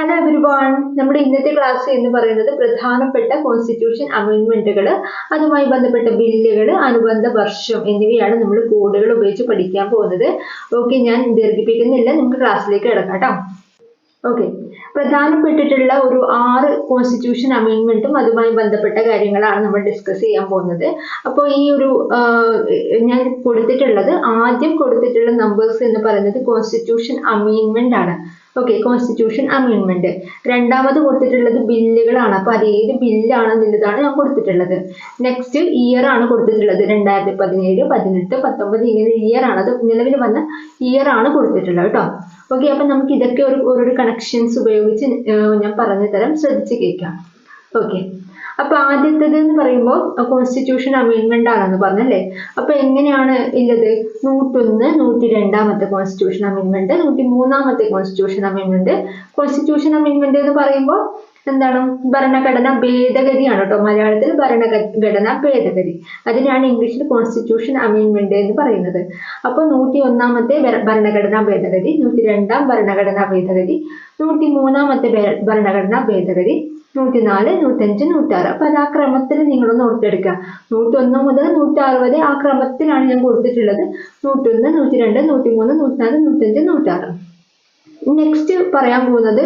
Hello everyone നമ്മുടെ ഇന്നത്തെ class എന്ന് പറയുന്നത് പ്രധാനപ്പെട്ട കോൺസ്റ്റിറ്റ്യൂഷൻ അമെൻമെന്റുകൾ അതുമായി ബന്ധപ്പെട്ട ബില്ലുകൾ അനുബന്ധ വർഷം എന്നിവയാണ് നമ്മൾ കോഡുകൾ ഉപയോഗിച്ച് പഠിക്കാൻ പോകുന്നത്. ഓക്കെ ഞാൻ ദീർഘിപ്പിക്കുന്നില്ല. നമുക്ക് ക്ലാസ്സിലേക്ക് കിടക്കാം കേട്ടോ. ഓക്കെ പ്രധാനപ്പെട്ടിട്ടുള്ള ഒരു ആറ് കോൺസ്റ്റിറ്റ്യൂഷൻ അമെൻമെന്റും അതുമായി ബന്ധപ്പെട്ട കാര്യങ്ങളാണ് നമ്മൾ ഡിസ്കസ് ചെയ്യാൻ പോകുന്നത്. അപ്പോൾ ഈ ഒരു ഞാൻ കൊടുത്തിട്ടുള്ളത് ആദ്യം കൊടുത്തിട്ടുള്ള നമ്പേഴ്സ് എന്ന് പറയുന്നത് കോൺസ്റ്റിറ്റ്യൂഷൻ അമെൻമെന്റ് ആണ്. ഓക്കെ കോൺസ്റ്റിറ്റ്യൂഷൻ അമെൻമെന്റ് രണ്ടാമത് കൊടുത്തിട്ടുള്ളത് ബില്ലുകളാണ്. അപ്പോൾ അത് ഏത് ബില്ലാണെന്നുള്ളതാണ് ഞാൻ കൊടുത്തിട്ടുള്ളത്. നെക്സ്റ്റ് ഇയർ ആണ് കൊടുത്തിട്ടുള്ളത്. രണ്ടായിരത്തി പതിനേഴ് പതിനെട്ട് പത്തൊമ്പത് ഇങ്ങനെ ഇയർ ആണ്. അത് നിലവിൽ വന്ന ഇയർ ആണ് കൊടുത്തിട്ടുള്ളത് കേട്ടോ. ഓക്കെ അപ്പം നമുക്ക് ഇതൊക്കെ ഒരു ഓരോരോ കണക്ഷൻസ് ഉപയോഗിച്ച് ഞാൻ പറഞ്ഞു തരാം. ശ്രദ്ധിച്ച് കേൾക്കാം. ഓക്കെ അപ്പൊ ആദ്യത്തേത് എന്ന് പറയുമ്പോൾ കോൺസ്റ്റിറ്റ്യൂഷൻ അമെൻമെന്റ് ആണെന്ന് പറഞ്ഞല്ലേ? അപ്പൊ എങ്ങനെയാണ് ഉള്ളത് നൂറ്റൊന്ന് നൂറ്റി രണ്ടാമത്തെ കോൺസ്റ്റിറ്റ്യൂഷൻ അമെൻമെന്റ് നൂറ്റി മൂന്നാമത്തെ കോൺസ്റ്റിറ്റ്യൂഷൻ അമെൻമെന്റ് കോൺസ്റ്റിറ്റ്യൂഷൻ അമെൻമെന്റ് എന്ന് പറയുമ്പോൾ എന്താണ്? ഭരണഘടന ഭേദഗതിയാണ് കേട്ടോ മലയാളത്തിൽ ഭരണഘടന ഭേദഗതി. അതിനാണ് ഇംഗ്ലീഷിൽ കോൺസ്റ്റിറ്റ്യൂഷൻ അമെൻമെന്റ് എന്ന് പറയുന്നത്. അപ്പോൾ നൂറ്റി ഒന്നാമത്തെ ഭരണഘടന ഭേദഗതി നൂറ്റി രണ്ടാം ഭരണഘടന ഭേദഗതി നൂറ്റി മൂന്നാമത്തെ ഭരണഘടനാ ഭേദഗതി നൂറ്റിനാല് നൂറ്റഞ്ച് നൂറ്റാറ്. അപ്പൊ അത് ആ ക്രമത്തിൽ നിങ്ങളൊന്ന് ഓർത്തെടുക്കുക. നൂറ്റൊന്ന് മുതൽ നൂറ്റാറ് വരെ ആ ക്രമത്തിലാണ് ഞാൻ കൊടുത്തിട്ടുള്ളത്. നൂറ്റൊന്ന് നൂറ്റി രണ്ട് നൂറ്റി മൂന്ന് നൂറ്റിനാല് നൂറ്റഞ്ച് നൂറ്റാറ്. നെക്സ്റ്റ് പറയാൻ പോകുന്നത്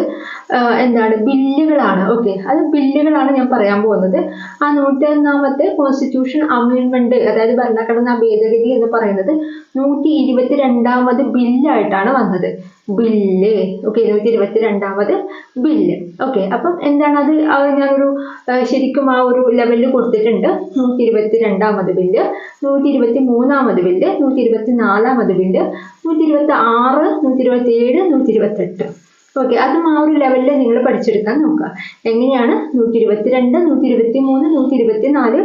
എന്താണ്? ബില്ലുകളാണ്. ഓക്കെ അത് ബില്ലുകളാണ് ഞാൻ പറയാൻ പോകുന്നത്. ആ നൂറ്റൊന്നാമത്തെ കോൺസ്റ്റിറ്റ്യൂഷൻ അമെൻമെന്റ് അതായത് ഭരണഘടനാ ഭേദഗതി എന്ന് പറയുന്നത് നൂറ്റി ഇരുപത്തി രണ്ടാമത് ബില്ലായിട്ടാണ് വന്നത്. ബില്ല്. ഓക്കെ നൂറ്റി ഇരുപത്തി രണ്ടാമത് ബില്ല്. ഓക്കെ അപ്പം എന്താണ് അത്? ഞാനൊരു ശരിക്കും ആ ഒരു ലെവലിൽ കൊടുത്തിട്ടുണ്ട്. നൂറ്റി ഇരുപത്തി രണ്ടാമത് ബില്ല്. നൂറ്റി ഇരുപത്തി മൂന്നാമത് ബില്ല് നൂറ്റി ഇരുപത്തി നാലാമത് ബില്ല് നൂറ്റി ഇരുപത്തി ആറ് നൂറ്റി ഇരുപത്തി ഏഴ് നൂറ്റി ഇരുപത്തെട്ട് ഓക്കെ അതും ആ ഒരു ലെവലിൽ നിങ്ങൾ പഠിച്ചെടുക്കാൻ നോക്കുക. എങ്ങനെയാണ്? നൂറ്റി ഇരുപത്തി രണ്ട് നൂറ്റി ഇരുപത്തി മൂന്ന് നൂറ്റി ഇരുപത്തി നാല്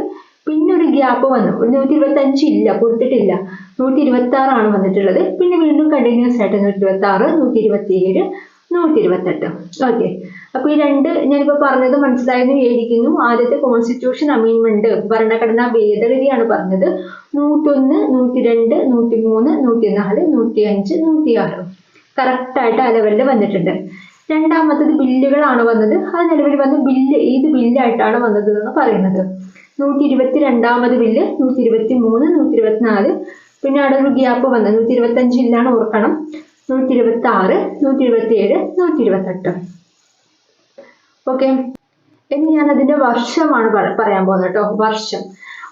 പിന്നെ ഒരു ഗ്യാപ്പ് വന്നു. ഒരു നൂറ്റി ഇരുപത്തി അഞ്ച് ഇല്ല കൊടുത്തിട്ടില്ല. നൂറ്റി ഇരുപത്തി ആറാണ് വന്നിട്ടുള്ളത്. പിന്നെ വീണ്ടും കണ്ടിന്യൂസ് ആയിട്ട് നൂറ്റി ഇരുപത്തി ആറ് നൂറ്റി ഇരുപത്തി ഏഴ് നൂറ്റി ഇരുപത്തെട്ട് ഓക്കെ അപ്പൊ ഈ രണ്ട് ഞാനിപ്പോ പറഞ്ഞത് മനസ്സിലായെന്ന് വിചാരിക്കുന്നു. ആദ്യത്തെ കോൺസ്റ്റിറ്റ്യൂഷൻ അമീൻമെന്റ് ഭരണഘടനാ ഭേദഗതിയാണ് പറഞ്ഞത്. നൂറ്റൊന്ന് നൂറ്റി രണ്ട് നൂറ്റി മൂന്ന് നൂറ്റി നാല് നൂറ്റി അഞ്ച് നൂറ്റി ആറ് കറക്റ്റ് ആയിട്ട് ആ ലെവലിൽ വന്നിട്ടുണ്ട്. രണ്ടാമത്തത് ബില്ലുകളാണ് വന്നത്. അത് നിലവിൽ വന്ന ബില്ല് ഏത് ബില്ലായിട്ടാണ് വന്നത് എന്ന് പറയുന്നത്. നൂറ്റി ഇരുപത്തി രണ്ടാമത് ബില്ല് നൂറ്റി ഇരുപത്തി മൂന്ന് നൂറ്റി ഇരുപത്തിനാല് പിന്നെ അവിടെ ഒരു ഗ്യാപ്പ് വന്നത്. നൂറ്റി ഇരുപത്തി അഞ്ചിലാണ് ഓർക്കണം. നൂറ്റി ഇരുപത്തി ആറ് നൂറ്റി ഇരുപത്തി ഏഴ് നൂറ്റി ഇരുപത്തെട്ട് ഓക്കെ ഇനി ഞാൻ അതിന്റെ വർഷമാണ് പറയാൻ പോകുന്നത് കേട്ടോ. വർഷം.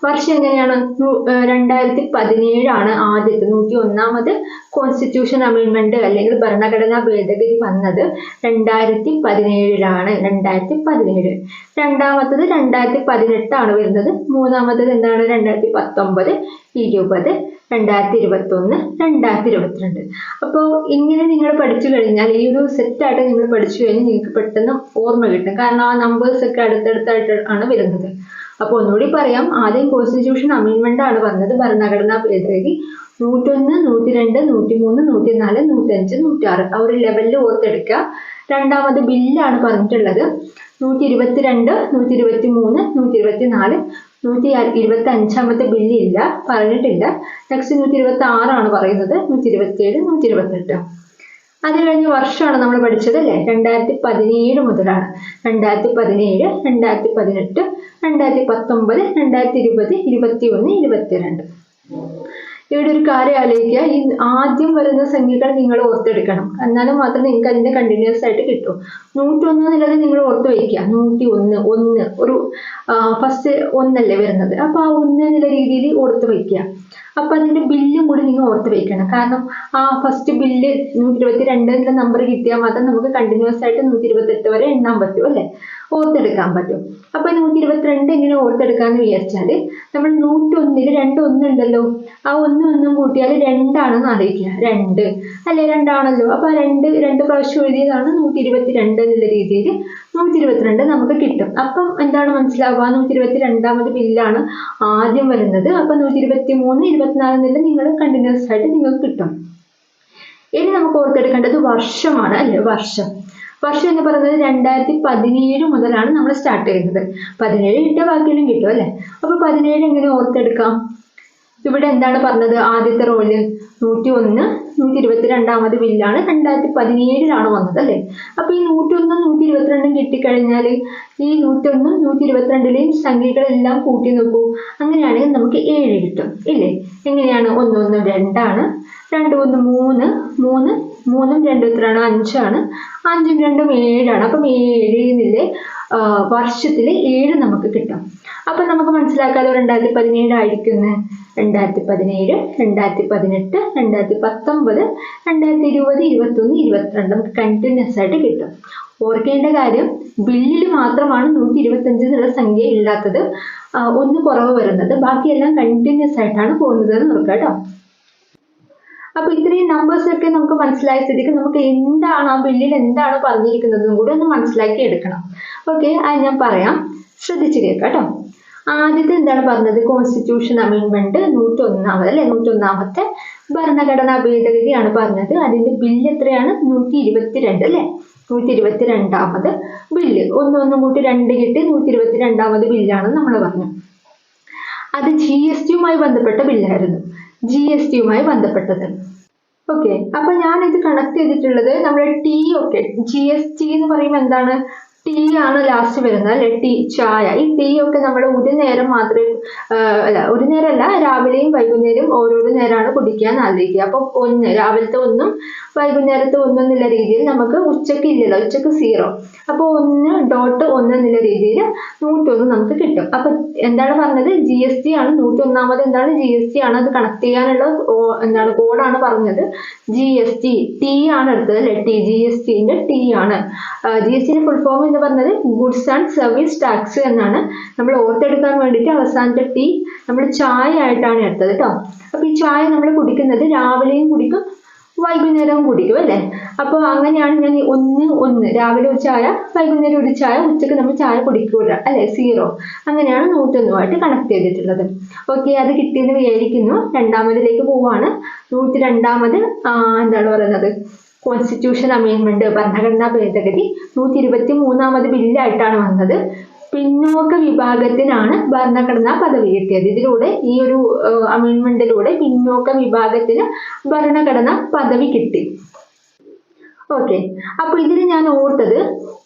വർഷം എങ്ങനെയാണ്? രണ്ടായിരത്തി പതിനേഴാണ് ആദ്യത്തെ നൂറ്റി ഒന്നാമത് കോൺസ്റ്റിറ്റ്യൂഷൻ അമെൻമെന്റ് അല്ലെങ്കിൽ ഭരണഘടനാ ഭേദഗതി വന്നത്. രണ്ടായിരത്തി പതിനേഴിലാണ് രണ്ടായിരത്തി പതിനേഴ് രണ്ടാമത്തത് രണ്ടായിരത്തി പതിനെട്ടാണ് വരുന്നത്. മൂന്നാമത്തത് എന്താണ്? രണ്ടായിരത്തി പത്തൊമ്പത് ഇരുപത് രണ്ടായിരത്തി ഇരുപത്തി ഒന്ന് രണ്ടായിരത്തി ഇരുപത്തിരണ്ട് അപ്പോൾ ഇങ്ങനെ നിങ്ങൾ പഠിച്ചു കഴിഞ്ഞാൽ ഈ ഒരു സെറ്റായിട്ട് നിങ്ങൾ പഠിച്ചു കഴിഞ്ഞാൽ നിങ്ങൾക്ക് പെട്ടെന്ന് ഓർമ്മ കിട്ടും. കാരണം ആ നമ്പേഴ്സ് ഒക്കെ അടുത്തടുത്തായിട്ട് ആണ് വരുന്നത്. അപ്പോൾ ഒന്നുകൂടി പറയാം. ആദ്യം കോൺസ്റ്റിറ്റ്യൂഷൻ അമീൻമെന്റ് ആണ് വന്നത്. ഭരണഘടനാ ഭേദഗതി നൂറ്റൊന്ന് നൂറ്റി രണ്ട് നൂറ്റി മൂന്ന് നൂറ്റി നാല് നൂറ്റഞ്ച് നൂറ്റാറ്. ആ ഒരു ലെവലിൽ ഓർത്തെടുക്കുക രണ്ടാമത് ബില്ലാണ് പറഞ്ഞിട്ടുള്ളത്. നൂറ്റി ഇരുപത്തി രണ്ട് നൂറ്റി ഇരുപത്തി മൂന്ന് നൂറ്റി ഇരുപത്തി നാല് നൂറ്റി ഇരുപത്തി അഞ്ചാമത്തെ ബില്ല് ഇല്ല പറഞ്ഞിട്ടില്ല. നെക്സ്റ്റ് നൂറ്റി ഇരുപത്തി ആറാണ് പറയുന്നത്. നൂറ്റി ഇരുപത്തി ഏഴ് നൂറ്റി ഇരുപത്തെട്ട് അത് കഴിഞ്ഞ വർഷമാണ് നമ്മൾ പഠിച്ചത് അല്ലേ? രണ്ടായിരത്തി പതിനേഴ് മുതലാണ്. രണ്ടായിരത്തി പതിനേഴ് രണ്ടായിരത്തി പതിനെട്ട് രണ്ടായിരത്തി പത്തൊമ്പത് രണ്ടായിരത്തി ഇരുപത് ഇരുപത്തി ഒന്ന് ഇരുപത്തിരണ്ട്. ഇവിടെ ഒരു കാര്യം ആലോചിക്കുക. ഈ ആദ്യം വരുന്ന സംഖ്യകൾ നിങ്ങൾ ഓർത്തെടുക്കണം. എന്നാലും മാത്രം നിങ്ങൾക്ക് അതിന്റെ കണ്ടിന്യൂസ് ആയിട്ട് കിട്ടും. നൂറ്റൊന്ന് എന്നുള്ളത് നിങ്ങൾ ഓർത്ത് വയ്ക്കുക. നൂറ്റി ഒന്ന് ഒന്ന് ഒരു ഫസ്റ്റ് ഒന്നല്ലേ വരുന്നത്. അപ്പോൾ ആ ഒന്ന് എന്നുള്ള രീതിയിൽ ഓർത്ത് വയ്ക്കുക. അപ്പൊ അതിന്റെ ബില്ലും കൂടി നിങ്ങൾ ഓർത്ത് വയ്ക്കണം. കാരണം ആ ഫസ്റ്റ് ബില്ല് നൂറ്റി ഇരുപത്തി രണ്ട് എന്നുള്ള നമ്പർ കിട്ടിയാൽ മാത്രം നമുക്ക് കണ്ടിന്യൂസ് ആയിട്ട് നൂറ്റി ഇരുപത്തെട്ട് വരെ എണ്ണാൻ പറ്റും അല്ലേ? ഓർത്തെടുക്കാൻ പറ്റും. അപ്പോൾ നൂറ്റി ഇരുപത്തിരണ്ട് എങ്ങനെ ഓർത്തെടുക്കാന്ന് വിചാരിച്ചാൽ നമ്മൾ നൂറ്റൊന്നിൽ രണ്ട് ഒന്നുണ്ടല്ലോ ആ ഒന്ന് ഒന്നും കൂട്ടിയാൽ രണ്ടാണെന്ന് അറിയിക്കുക. രണ്ട്. അല്ലെ? രണ്ടാണല്ലോ. അപ്പോൾ ആ രണ്ട് രണ്ട് പ്രാവശ്യം എഴുതിയതാണ് നൂറ്റി ഇരുപത്തി രണ്ട് എന്നുള്ള രീതിയിൽ നൂറ്റി ഇരുപത്തിരണ്ട് നമുക്ക് കിട്ടും. അപ്പം എന്താണ് മനസ്സിലാവുക? നൂറ്റി ഇരുപത്തി രണ്ടാമത് ബില്ലാണ് ആദ്യം വരുന്നത്. അപ്പൊ നൂറ്റി ഇരുപത്തി മൂന്ന് ഇരുപത്തിനാല് എന്നുള്ള നിങ്ങൾ കണ്ടിന്യൂസ് ആയിട്ട് നിങ്ങൾക്ക് കിട്ടും. ഇനി നമുക്ക് ഓർത്തെടുക്കേണ്ടത് വർഷമാണ് അല്ലെ? വർഷം. വർഷം എന്ന് പറയുന്നത് രണ്ടായിരത്തി പതിനേഴ് മുതലാണ് നമ്മൾ സ്റ്റാർട്ട് ചെയ്യുന്നത്. പതിനേഴ് കിട്ടിയ ബാക്കിയെല്ലാം കിട്ടും അല്ലെ? അപ്പൊ പതിനേഴ് എങ്ങനെ ഓർത്തെടുക്കാം? ഇവിടെ എന്താണ് പറഞ്ഞത്? ആദ്യത്തെ റോളിൽ നൂറ്റി ഒന്ന് നൂറ്റി ഇരുപത്തിരണ്ടാമത് ബില്ലാണ് രണ്ടായിരത്തി പതിനേഴിലാണ് വന്നത് അല്ലേ? അപ്പൊ ഈ നൂറ്റി ഒന്ന് നൂറ്റി ഇരുപത്തിരണ്ടും കിട്ടിക്കഴിഞ്ഞാൽ ഈ നൂറ്റൊന്നും നൂറ്റി ഇരുപത്തിരണ്ടിലെയും സംഖ്യകളെല്ലാം കൂട്ടി നോക്കൂ. അങ്ങനെയാണെങ്കിൽ നമുക്ക് ഏഴ് കിട്ടും ഇല്ലേ? എങ്ങനെയാണ്? ഒന്നൊന്ന് രണ്ടാണ്. രണ്ട് ഒന്ന് മൂന്ന്. മൂന്ന് മൂന്നും രണ്ടും എത്രയാണ്? അഞ്ചാണ്. അഞ്ചും രണ്ടും ഏഴാണ്. അപ്പം ഏഴിലെ വർഷത്തിൽ ഏഴ് നമുക്ക് കിട്ടും. അപ്പം നമുക്ക് മനസ്സിലാക്കാതെ രണ്ടായിരത്തി പതിനേഴായിരിക്കുന്നത് രണ്ടായിരത്തി പതിനേഴ് രണ്ടായിരത്തി പതിനെട്ട് രണ്ടായിരത്തി പത്തൊമ്പത് രണ്ടായിരത്തി ഇരുപത് ഇരുപത്തൊന്ന് ഇരുപത്തിരണ്ട് നമുക്ക് കണ്ടിന്യൂസ് ആയിട്ട് കിട്ടും. ഓർക്കേണ്ട കാര്യം ബില്ലിൽ മാത്രമാണ് നൂറ്റി ഇരുപത്തഞ്ച് എന്നുള്ള സംഖ്യ ഇല്ലാത്തത് ഒന്ന് കുറവ് വരുന്നത്. ബാക്കിയെല്ലാം കണ്ടിന്യൂസ് ആയിട്ടാണ് പോകുന്നത് എന്ന് നോക്കുക കേട്ടോ. അപ്പൊ ഇത്രയും നമ്പേഴ്സ് ഒക്കെ നമുക്ക് മനസ്സിലായ സ്ഥിതിക്ക് നമുക്ക് എന്താണ് ആ ബില്ലിൽ എന്താണ് പറഞ്ഞിരിക്കുന്നതെന്നും കൂടി ഒന്ന് മനസ്സിലാക്കി എടുക്കണം. ഓക്കെ അത് ഞാൻ പറയാം. ശ്രദ്ധിച്ചു കേൾക്കാം കേട്ടോ. ആദ്യത്തെ എന്താണ് പറഞ്ഞത്? കോൺസ്റ്റിറ്റ്യൂഷൻ അമെൻമെന്റ് നൂറ്റൊന്നാമത് അല്ലെ? നൂറ്റി ഒന്നാമത്തെ ഭരണഘടനാ ഭേദഗതിയാണ് പറഞ്ഞത്. അതിന്റെ ബില്ല് എത്രയാണ്? നൂറ്റി ഇരുപത്തിരണ്ട് അല്ലെ? നൂറ്റി ഇരുപത്തി രണ്ടാമത് ബില്ല് ഒന്നൊന്നും കൂട്ടി രണ്ട് കിട്ടി നൂറ്റി ഇരുപത്തി രണ്ടാമത് ബില്ലാണെന്ന് നമ്മൾ പറഞ്ഞു. അത് ജി എസ് ടിയുമായി ബന്ധപ്പെട്ട ബില്ലായിരുന്നു ജി എസ് ടിയുമായി ബന്ധപ്പെട്ടത്. ഓക്കെ അപ്പൊ ഞാൻ ഇത് കണക്ട് ചെയ്തിട്ടുള്ളത് നമ്മുടെ ടി ഒക്കെ ജി എസ് ടി എന്ന് പറയുമ്പോൾ എന്താണ്? ടീ ആണ് ലാസ്റ്റ് വരുന്നത്. അല്ലെ ടീ ചായ. ഈ ടീ ഒക്കെ നമ്മൾ ഒരു നേരം മാത്രമേ അല്ല ഒരു നേരമല്ല രാവിലെയും വൈകുന്നേരം ഓരോരോ നേരമാണ് കുടിക്കാൻ ആഗ്രഹിക്കുക. അപ്പൊ ഒന്ന് രാവിലത്തെ ഒന്നും വൈകുന്നേരത്തെ ഒന്നും എന്നുള്ള രീതിയിൽ നമുക്ക് ഉച്ചയ്ക്ക് ഇല്ലല്ലോ ഉച്ചയ്ക്ക് സീറോ അപ്പോൾ ഒന്ന് ഡോട്ട് ഒന്ന് എന്നുള്ള രീതിയിൽ നൂറ്റൊന്ന് നമുക്ക് കിട്ടും. അപ്പൊ എന്താണ് പറഞ്ഞത്? ജി എസ് ടി ആണ് നൂറ്റി ഒന്നാമത് എന്താണ്? ജി എസ് ടി ആണ് അത് കണക്ട് ചെയ്യാനുള്ള എന്താണ് കോഡാണ് പറഞ്ഞത്. ജി എസ് ടി ടി ആണ് എടുത്തത് അല്ലെ? ടി ജി എസ് ടിന്റെ ടി ആണ്. ജി എസ് ടിന്റെ ഫുൾ ഫോം പറഞ്ഞത് ഗുഡ്സ് ആൻഡ് സർവീസ് ടാക്സ് എന്നാണ്. നമ്മൾ ഓർത്തെടുക്കാൻ വേണ്ടിയിട്ട് അവസാനത്തെ ടീ നമ്മൾ ചായ ആയിട്ടാണ് എടുത്തത് കേട്ടോ അപ്പൊ ഈ ചായ നമ്മൾ കുടിക്കുന്നത് രാവിലെയും കുടിക്കും വൈകുന്നേരവും കുടിക്കും അല്ലേ? അപ്പോൾ അങ്ങനെയാണ് ഞാൻ ഒന്ന് ഒന്ന് രാവിലെ ഒരു ചായ വൈകുന്നേരം ഒരു ചായ ഉച്ചയ്ക്ക് നമ്മൾ ചായ കുടിക്കൂല അല്ലേ? സീറോ അങ്ങനെയാണ് നൂറ്റൊന്നുമായിട്ട് കണക്ട് ചെയ്തിട്ടുള്ളത്. ഓക്കെ അത് കിട്ടിയെന്ന് വിചാരിക്കുന്നു. രണ്ടാമതിലേക്ക് പോവാണ്. നൂറ്റി രണ്ടാമത് എന്താണ് പറയുന്നത്? കോൺസ്റ്റിറ്റ്യൂഷൻ അമെൻമെന്റ് ഭരണഘടനാ ഭേദഗതി നൂറ്റി ഇരുപത്തി മൂന്നാമത് ബില്ലായിട്ടാണ് വന്നത്. പിന്നോക്ക വിഭാഗത്തിനാണ് ഭരണഘടനാ പദവി കിട്ടിയത്. ഇതിലൂടെ ഈ ഒരു അമെൻമെന്റിലൂടെ പിന്നോക്ക വിഭാഗത്തിന് ഭരണഘടനാ പദവി കിട്ടി. ഓക്കെ അപ്പൊ ഇതിൽ ഞാൻ ഓർത്തത്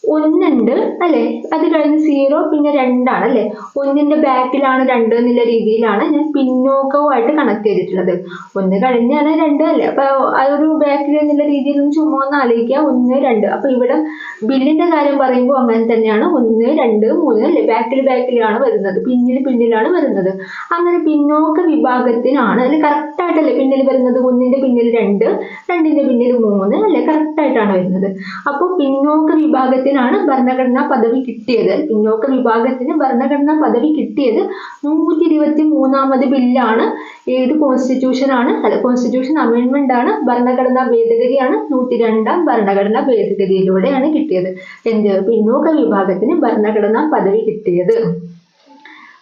ഒന്നുണ്ട് അല്ലെ? അത് കഴിഞ്ഞ് സീറോ പിന്നെ രണ്ടാണ് അല്ലെ? ഒന്നിന്റെ ബാക്കിലാണ് രണ്ട് എന്നുള്ള രീതിയിലാണ് ഞാൻ പിന്നോക്കവുമായിട്ട് കണക്ട് ചെയ്തിട്ടുള്ളത്. ഒന്ന് കഴിഞ്ഞാണ് രണ്ട് അല്ലേ? അപ്പൊ അതൊരു ബാക്കിൽ എന്നുള്ള രീതിയിൽ ചുമ്മാ ഒന്ന് ആലോചിക്കുക. ഒന്ന് രണ്ട്. അപ്പൊ ഇവിടെ ബില്ലിന്റെ കാര്യം പറയുമ്പോൾ അങ്ങനെ തന്നെയാണ്. ഒന്ന് രണ്ട് മൂന്ന് അല്ലെ? ബാക്കിൽ ബാക്കിലാണ് വരുന്നത്. പിന്നിൽ പിന്നിലാണ് വരുന്നത്. അങ്ങനെ പിന്നോക്ക വിഭാഗത്തിനാണ്. അല്ലെ? കറക്റ്റ് ആയിട്ടല്ലേ പിന്നിൽ വരുന്നത്? ഒന്നിന്റെ പിന്നിൽ രണ്ട് രണ്ടിന്റെ പിന്നിൽ മൂന്ന് അല്ലെ? കറക്റ്റ് ആയിട്ടാണ് വരുന്നത്. അപ്പോൾ പിന്നോക്ക വിഭാഗത്തിനാണ് ഭരണഘടനാ പദവി കിട്ടിയത്. പിന്നോക്ക വിഭാഗത്തിന് ഭരണഘടനാ പദവി കിട്ടിയത് നൂറ്റി ഇരുപത്തി മൂന്നാമത് ബില്ലാണ്. ഏത് കോൺസ്റ്റിറ്റ്യൂഷനാണ് അല്ല കോൺസ്റ്റിറ്റ്യൂഷൻ അമെൻമെന്റ് ആണ്. ഭരണഘടനാ ഭേദഗതിയാണ് നൂറ്റി രണ്ടാം ഭരണഘടനാ ഭേദഗതിയിലൂടെയാണ് കിട്ടിയത്. എന്ത്? പിന്നോക്ക വിഭാഗത്തിന് ഭരണഘടനാ പദവി കിട്ടിയത്.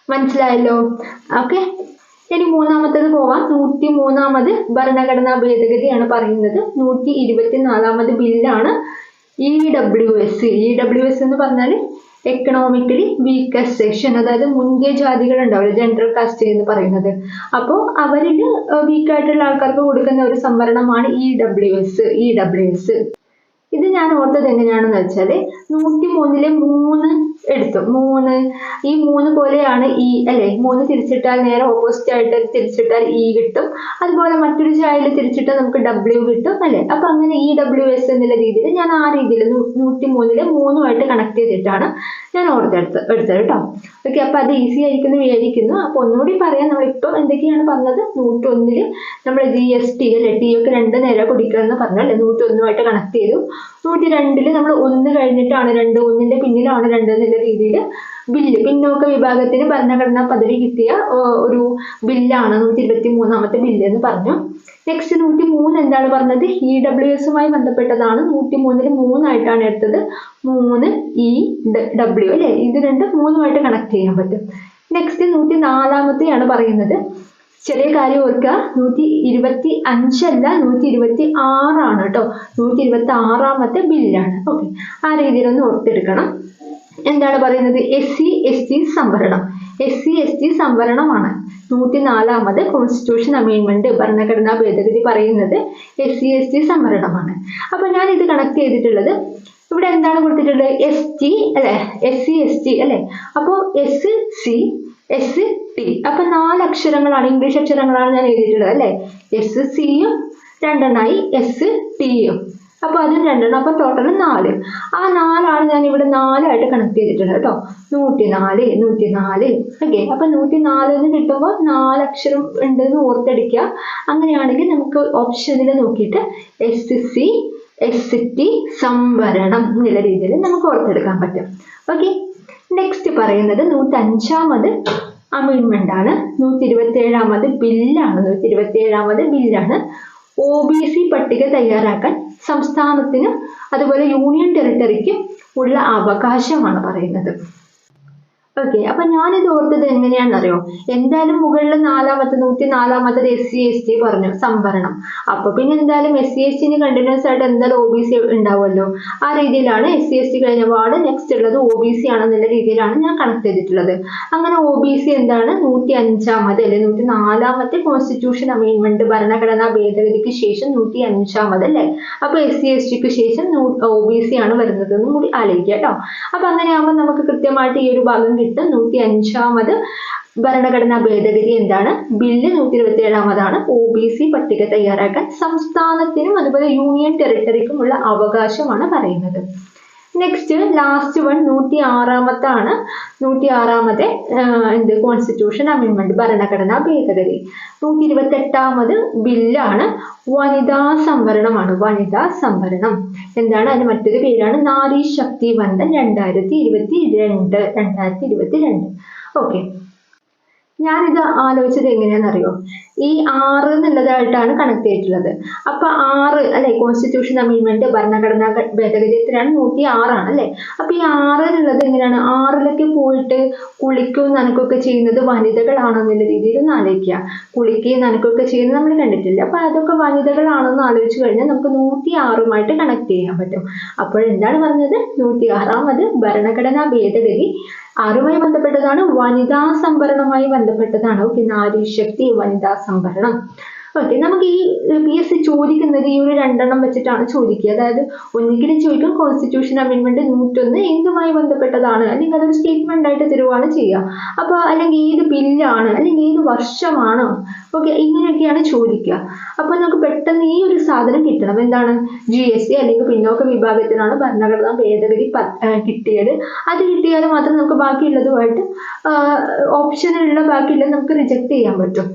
മനസ്സിലായല്ലോ? ഓക്കെ. ഇനി മൂന്നാമത്തത് പോവാം. നൂറ്റി മൂന്നാമത് ഭരണഘടനാ ഭേദഗതിയാണ് പറയുന്നത്. നൂറ്റി ഇരുപത്തിനാലാമത് ബില്ലാണ് E W S E W S എന്ന് പറഞ്ഞാൽ എക്കണോമിക്കലി വീക്കസ്റ്റ് സെക്ഷൻ അതായത് മുന്തിയ ജാതികൾ ഉണ്ടാവില്ല ജനറൽ കാസ്റ്റ് എന്ന് പറയുന്നത്. അപ്പോൾ അവരിൽ വീക്കായിട്ടുള്ള ആൾക്കാർക്ക് കൊടുക്കുന്ന ഒരു സംവരണമാണ് E W S E W S ഇത് ഞാൻ ഓർത്തത് എങ്ങനെയാണെന്ന് വെച്ചാൽ നൂറ്റി മൂന്നിലെ മൂന്ന് എടുത്തു. മൂന്ന്. ഈ മൂന്ന് പോലെയാണ് ഈ അല്ലെ? മൂന്ന് തിരിച്ചിട്ടാൽ നേരെ ഓപ്പോസിറ്റ് ആയിട്ട് തിരിച്ചിട്ടാൽ ഇ കിട്ടും. അതുപോലെ മറ്റൊരു ചായയിൽ തിരിച്ചിട്ടാൽ നമുക്ക് ഡബ്ല്യു കിട്ടും അല്ലെ? അപ്പൊ അങ്ങനെ ഇ ഡബ്ല്യു എസ് എന്നുള്ള രീതിയിൽ ഞാൻ ആ രീതിയിൽ നൂറ്റി മൂന്നിലെ മൂന്നുമായിട്ട് കണക്ട് ചെയ്തിട്ടാണ് ഞാൻ ഓർത്തെടുത്ത് എടുത്തത് കേട്ടോ. ഓക്കെ അപ്പൊ അത് ഈസി ആയിരിക്കുന്നു വിചാരിക്കുന്നു. അപ്പൊ ഒന്നുകൂടി പറയാം നമ്മളിപ്പോൾ എന്തൊക്കെയാണ് പറഞ്ഞത്? നൂറ്റൊന്നിൽ നമ്മൾ ജി എസ് ടി അല്ലെ? ടി ഒക്കെ രണ്ട് നേരെ കുടിക്കണം എന്ന് പറഞ്ഞു അല്ലെ? നൂറ്റൊന്നുമായിട്ട് കണക്ട് ചെയ്തു. നൂറ്റി രണ്ടിൽ നമ്മൾ ഒന്ന് കഴിഞ്ഞിട്ടാണ് രണ്ട് ഒന്നിന്റെ പിന്നിലാണ് രണ്ട് എന്നുള്ള രീതിയിൽ ബില്ല്. പിന്നോക്ക വിഭാഗത്തിന് ഭരണഘടനാ പദവി കിട്ടിയ ഒരു ബില്ലാണ് നൂറ്റി ഇരുപത്തി മൂന്നാമത്തെ ബില്ല് എന്ന് പറഞ്ഞു. നെക്സ്റ്റ് നൂറ്റി മൂന്ന് എന്താണ് പറഞ്ഞത്? ഇ ഡബ്ല്യു എസുമായി ബന്ധപ്പെട്ടതാണ്. നൂറ്റി മൂന്നിൽ മൂന്നായിട്ടാണ് എടുത്തത്. മൂന്ന് ഇ ഡബ്ല്യു അല്ലെ? ഇത് രണ്ട് മൂന്നുമായിട്ട് കണക്ട് ചെയ്യാൻ പറ്റും. നെക്സ്റ്റ് നൂറ്റി നാലാമത്തെയാണ് പറയുന്നത്. ചെറിയ കാര്യം ഓർക്കുക. നൂറ്റി ഇരുപത്തി അഞ്ചല്ല നൂറ്റി ഇരുപത്തി ആറാണ് കേട്ടോ. നൂറ്റി ഇരുപത്തി ആറാമത്തെ ബില്ലാണ്. ഓക്കെ. ആ രീതിയിലൊന്ന് ഓർത്തെടുക്കണം. എന്താണ് പറയുന്നത്? എസ് സി എസ് ടി സംവരണം. എസ് സി എസ് ടി സംവരണമാണ്. നൂറ്റി നാലാമത് കോൺസ്റ്റിറ്റ്യൂഷൻ അമെൻമെന്റ് ഭരണഘടനാ ഭേദഗതി പറയുന്നത് എസ് സി എസ് ടി സംവരണമാണ്. അപ്പൊ ഞാൻ ഇത് കണക്ട് ചെയ്തിട്ടുള്ളത് ഇവിടെ എന്താണ് കൊടുത്തിട്ടുള്ളത്? എസ് ടി അല്ലെ? എസ് സി എസ് ടി അല്ലെ? അപ്പോൾ എസ് സി എസ് ടി അപ്പൊ നാല് അക്ഷരങ്ങളാണ് ഇംഗ്ലീഷ് അക്ഷരങ്ങളാണ് ഞാൻ എഴുതിയിട്ടുള്ളത് അല്ലെ? എസ് സിയും രണ്ടെണ്ണമായി എസ് ടിയും അപ്പൊ അതും രണ്ടെണ്ണം അപ്പൊ ടോട്ടൽ നാല്. ആ നാലാണ് ഞാൻ ഇവിടെ നാലായിട്ട് കണക്ട് ചെയ്തിട്ടുള്ളത് കേട്ടോ. നൂറ്റി നാല് നൂറ്റി നാല് ഓക്കെ അപ്പൊ നൂറ്റി നാല് എന്ന് കിട്ടുമ്പോൾ നാല് അക്ഷരം ഉണ്ട് എന്ന് ഓർത്തെടുക്കുക. അങ്ങനെയാണെങ്കിൽ നമുക്ക് ഓപ്ഷനിൽ നോക്കിയിട്ട് എസ് സി ടി സംവരണം എന്നുള്ള രീതിയിൽ നമുക്ക് ഓർത്തെടുക്കാൻ പറ്റും. ഓക്കെ നെക്സ്റ്റ് പറയുന്നത് നൂറ്റി അഞ്ചാമത് അമീൻമെന്റ് ആണ്. നൂറ്റി ഇരുപത്തി ഏഴാമത് ബില്ലാണ് നൂറ്റി ഇരുപത്തി ഏഴാമത് ബില്ലാണ് ഒ ബി സി പട്ടിക തയ്യാറാക്കാൻ സംസ്ഥാനത്തിനും അതുപോലെ യൂണിയൻ ടെറിട്ടറിക്കും ഉള്ള അവകാശമാണ് പറയുന്നത്. ഓക്കെ അപ്പൊ ഞാനിത് ഓർത്തത് എങ്ങനെയാണെന്നറിയോ? എന്തായാലും മുകളിൽ നാലാമത്തെ നൂറ്റി നാലാമത്തത് എസ് സി എസ് ടി പറഞ്ഞു സംവരണം. അപ്പൊ പിന്നെ എന്തായാലും എസ് സി എസ് ടിന് കണ്ടിന്യൂസ് ആയിട്ട് എന്തായാലും ഒ ബി സി ഉണ്ടാവുമല്ലോ. ആ രീതിയിലാണ് എസ് സി എസ് ടി കഴിഞ്ഞ പാട് നെക്സ്റ്റ് ഉള്ളത് ഒ ബി സി ആണെന്നുള്ള രീതിയിലാണ് ഞാൻ കണക്ട് ചെയ്തിട്ടുള്ളത്. അങ്ങനെ ഒ ബി സി എന്താണ്? നൂറ്റി അഞ്ചാമത് അല്ലെ? നൂറ്റി നാലാമത്തെ കോൺസ്റ്റിറ്റ്യൂഷൻ അമെൻമെന്റ് ഭരണഘടനാ ഭേദഗതിക്ക് ശേഷം നൂറ്റി അഞ്ചാമത് അല്ലെ? അപ്പൊ എസ് സി എസ് ടിക്ക് ശേഷം ഒ ബി സി ആണ് വരുന്നത് എന്നും കൂടി ആലോചിക്കുക കേട്ടോ. അപ്പൊ അങ്ങനെയാകുമ്പോൾ നമുക്ക് കൃത്യമായിട്ട് ഈ ഒരു ഭാഗം കിട്ടും നൂറ്റി അഞ്ചാമത് ഭരണഘടനാ ഭേദഗതി എന്താണ്? ബില്ല് നൂറ്റി ഇരുപത്തി ഏഴാമതാണ് ഒ ബി സി പട്ടിക തയ്യാറാക്കാൻ സംസ്ഥാനത്തിനും അതുപോലെ യൂണിയൻ ടെറിട്ടറിക്കുമുള്ള അവകാശമാണ് പറയുന്നത്. നെക്സ്റ്റ് ലാസ്റ്റ് വൺ നൂറ്റി ആറാമത്താണ് നൂറ്റി ആറാമത്തെ എന്ത് കോൺസ്റ്റിറ്റ്യൂഷൻ അമെൻമെന്റ് ഭരണഘടനാ ഭേദഗതി. നൂറ്റി ഇരുപത്തി എട്ടാമത് ബില്ലാണ് വനിതാ സംവരണമാണ്. വനിതാ സംവരണം. എന്താണ് അതിന് മറ്റൊരു പേരാണ്? നാരി ശക്തി വന്ദൻ രണ്ടായിരത്തി ഇരുപത്തി രണ്ട് രണ്ടായിരത്തി ഇരുപത്തി രണ്ട് ഓക്കെ ഞാനിത് ആലോചിച്ചത് എങ്ങനെയാണെന്നറിയോ? ഈ ആറ് എന്നുള്ളതായിട്ടാണ് കണക്ട് ചെയ്തിട്ടുള്ളത്. അപ്പൊ ആറ് അല്ലെ കോൺസ്റ്റിറ്റ്യൂഷൻ അമീൻമെന്റ് ഭരണഘടനാ ഭേദഗതി നൂറ്റി ആറാണ് അല്ലെ? അപ്പൊ ഈ ആറ് എന്നുള്ളത് എങ്ങനെയാണ്? ആറിലൊക്കെ പോയിട്ട് കുളിക്കും നനക്കൊക്കെ ചെയ്യുന്നത് വനിതകളാണെന്നുള്ള രീതിയിൽ ഒന്ന് ആലോചിക്കുക. കുളിക്കുകയും നനക്കൊക്കെ ചെയ്യുന്നത് നമ്മൾ കണ്ടിട്ടില്ല? അപ്പൊ അതൊക്കെ വനിതകളാണെന്ന് ആലോചിച്ചു കഴിഞ്ഞാൽ നമുക്ക് നൂറ്റി ആറുമായിട്ട് കണക്ട് ചെയ്യാൻ പറ്റും. അപ്പോൾ എന്താണ് പറഞ്ഞത്? നൂറ്റി ആറാമത് ഭരണഘടനാ ഭേദഗതി ആരുമായി ബന്ധപ്പെട്ടതാണ്? വനിതാ സംവരണവുമായി ബന്ധപ്പെട്ടതാണ്. ഓക്കെ നാരി ശക്തി? വനിതാ സംവരണം. ഓക്കെ നമുക്ക് ഈ പി എസ് സി ചോദിക്കുന്നത് ഈ ഒരു രണ്ടെണ്ണം വെച്ചിട്ടാണ് ചോദിക്കുക. അതായത് ഒന്നുകിലും ചോദിക്കും കോൺസ്റ്റിറ്റ്യൂഷൻ അമെൻമെന്റ് നൂറ്റൊന്ന് എന്തുമായി ബന്ധപ്പെട്ടതാണ്? അല്ലെങ്കിൽ അതൊരു സ്റ്റേറ്റ്മെന്റ് ആയിട്ട് തരുവാണ് ചെയ്യുക. അപ്പൊ അല്ലെങ്കിൽ ഏത് ബില്ലാണ്? അല്ലെങ്കിൽ ഏത് വർഷമാണ്? ഓക്കെ ഇങ്ങനെയൊക്കെയാണ് ചോദിക്കുക. അപ്പൊ നമുക്ക് പെട്ടെന്ന് ഈ ഒരു സാധനം കിട്ടണം. എന്താണ്? ജി എസ് ടി അല്ലെങ്കിൽ പിന്നോക്ക വിഭാഗത്തിനാണ് ഭരണഘടനാ ഭേദഗതി കിട്ടിയത്. അത് കിട്ടിയാൽ മാത്രം നമുക്ക് ബാക്കിയുള്ളതുമായിട്ട് ഓപ്ഷനിലുള്ള ബാക്കിയുള്ളത് നമുക്ക് റിജക്ട് ചെയ്യാൻ പറ്റും.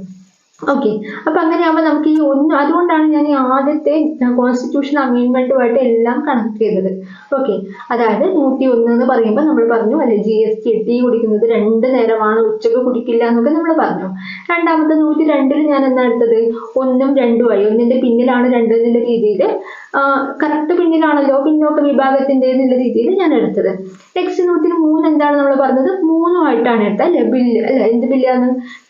ഓക്കെ അപ്പൊ അങ്ങനെയാകുമ്പോൾ നമുക്ക് ഈ ഒന്ന് അതുകൊണ്ടാണ് ഞാൻ ഈ ആദ്യത്തെ കോൺസ്റ്റിറ്റ്യൂഷൻ അമീൻമെന്റുമായിട്ട് എല്ലാം കണക്ട് ചെയ്തത്. ഓക്കെ അതായത് നൂറ്റി ഒന്ന് എന്ന് പറയുമ്പോൾ നമ്മൾ പറഞ്ഞു അല്ലെ ജി എസ് ടി ടീ കുടിക്കുന്നത് രണ്ട് നേരമാണ് ഉച്ചയ്ക്ക് കുടിക്കില്ല എന്നൊക്കെ നമ്മൾ പറഞ്ഞു. രണ്ടാമത്തെ നൂറ്റി രണ്ടിൽ ഞാൻ എന്നാ എടുത്തത്? ഒന്നും രണ്ടുമായി ഒന്നിന്റെ പിന്നിലാണ് രണ്ട് എന്നുള്ള രീതിയിൽ കറക്റ്റ് പിന്നിലാണല്ലോ പിന്നോക്ക വിഭാഗത്തിന്റെ എന്നുള്ള രീതിയിൽ ഞാൻ എടുത്തത്. നെക്സ്റ്റ് നൂറ്റി മൂന്ന് എന്താണ് നമ്മൾ പറഞ്ഞത്? മൂന്നുമായിട്ടാണ് എടുത്തത് അല്ലെ? ബില്ല് അല്ലെ എന്ത് ബില്ലാണ്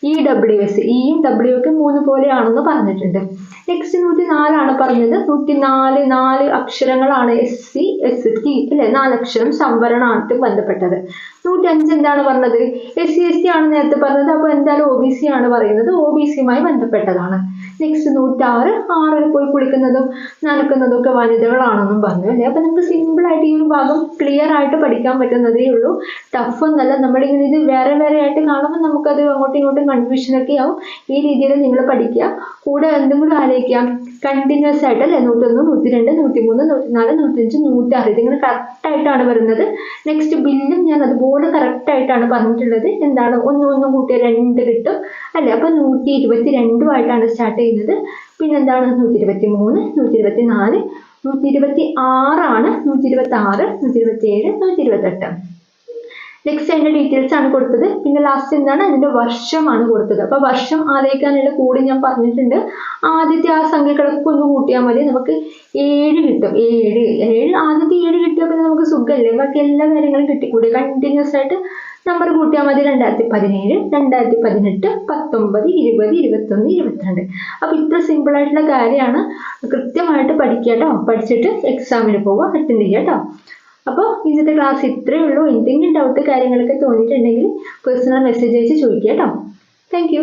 ഇ ഡബ്ല്യു എസ് ഇയും ഡബ്ല്യു ഒക്കെ മൂന്ന് പോലെയാണെന്ന് പറഞ്ഞിട്ടുണ്ട്. നെക്സ്റ്റ് നൂറ്റി നാലാണ് പറഞ്ഞത്. നൂറ്റി നാല് നാല് അക്ഷരങ്ങളാണ് എസ് സി എസ് ടി അല്ലെ? നാലക്ഷരം സംവരണമായിട്ട് ബന്ധപ്പെട്ടത്. നൂറ്റി അഞ്ച് എന്താണ് പറഞ്ഞത്? എസ് സി എസ് ടി ആണ് നേരത്തെ പറഞ്ഞത്. അപ്പോൾ എന്തായാലും ഒ ബി സി ആണ് പറയുന്നത്. ഒ ബി സിയുമായി ബന്ധപ്പെട്ടതാണ്. നെക്സ്റ്റ് നൂറ്റാറ് ആറിൽ പോയി കുളിക്കുന്നതും നനക്കുന്നതും ഒക്കെ വനിതകളാണെന്നും പറഞ്ഞു അല്ലേ? അപ്പൊ നമുക്ക് സിമ്പിൾ ആയിട്ട് ഈ ഒരു ഭാഗം ക്ലിയർ ആയിട്ട് പഠിക്കാൻ പറ്റുന്നതേ ഉള്ളൂ. ടഫ് ഒന്നല്ല. നമ്മളിങ്ങനെ ഇത് വേറെ വേറെ ആയിട്ട് കാണുമ്പോൾ നമുക്കത് അങ്ങോട്ടും ഇങ്ങോട്ടും കൺഫ്യൂഷൻ ഒക്കെ ആവും. ഈ രീതിയിൽ നിങ്ങൾ പഠിക്കുക. കൂടെ എന്തും കൂടെ ആലോചിക്കാം? കണ്ടിന്യൂസ് ആയിട്ട് അല്ലെ? നൂറ്റൊന്ന് നൂറ്റി രണ്ട് നൂറ്റി മൂന്ന് നൂറ്റി നാല് നൂറ്റഞ്ച് നൂറ്റാറ് ഇതിങ്ങനെ കറക്റ്റ് ആയിട്ടാണ് വരുന്നത്. നെക്സ്റ്റ് ബില്ലും ഞാൻ അതുപോലെ കറക്റ്റ് ആയിട്ടാണ് പറഞ്ഞിട്ടുള്ളത്. എന്താണ്? ഒന്ന് ഒന്ന് കൂട്ടിയ രണ്ട് കിട്ടും അല്ലെ? അപ്പൊ നൂറ്റി ഇരുപത്തി രണ്ടുമായിട്ടാണ് സ്റ്റാർട്ട് ചെയ്യുന്നത്. പിന്നെന്താണ്? നൂറ്റി ഇരുപത്തി മൂന്ന് നൂറ്റി ഇരുപത്തി നാല് നൂറ്റി ഇരുപത്തി ആറാണ് നൂറ്റി ഇരുപത്തി ആറ് നൂറ്റി ഇരുപത്തി ഏഴ് നൂറ്റി ഇരുപത്തെട്ട് നെക്സ്റ്റ് അതിന്റെ ഡീറ്റെയിൽസ് ആണ് കൊടുത്തത്. പിന്നെ ലാസ്റ്റ് എന്താണ്? അതിന്റെ വർഷമാണ് കൊടുത്തത്. അപ്പോൾ വർഷം ആലോചിക്കാനുള്ള കൂടി ഞാൻ പറഞ്ഞിട്ടുണ്ട്. ആദ്യത്തെ ആ സംഖ്യകളൊക്കെ ഒന്ന് കൂട്ടിയാൽ മതി. നമുക്ക് ഏഴ് കിട്ടും. ഏഴ്. ഏഴ് ആദ്യത്തെ ഏഴ് കിട്ടിയാൽ പിന്നെ നമുക്ക് സുഖമല്ലേ ബാക്കി എല്ലാ കാര്യങ്ങളും കിട്ടിക്കൂടി കണ്ടിന്യൂസ് ആയിട്ട് നമ്പർ കൂട്ടിയാൽ മതി. രണ്ടായിരത്തി പതിനേഴ് രണ്ടായിരത്തി പതിനെട്ട് പത്തൊമ്പത് ഇരുപത് ഇരുപത്തൊന്ന് ഇരുപത്തിരണ്ട്. അപ്പൊ ഇത്ര സിമ്പിൾ ആയിട്ടുള്ള കാര്യമാണ്. കൃത്യമായിട്ട് പഠിക്കുക കേട്ടോ പഠിച്ചിട്ട് എക്സാമിന് പോവുക അറ്റൻഡ് ചെയ്യുക കേട്ടോ അപ്പോൾ ഇന്നത്തെ ക്ലാസ് ഇത്രയേ ഉള്ളൂ. എന്തെങ്കിലും ഡൗട്ട് കാര്യങ്ങളൊക്കെ തോന്നിയിട്ടുണ്ടെങ്കിൽ പേഴ്സണൽ മെസ്സേജ് അയച്ച് ചോദിക്കുക കേട്ടോ താങ്ക്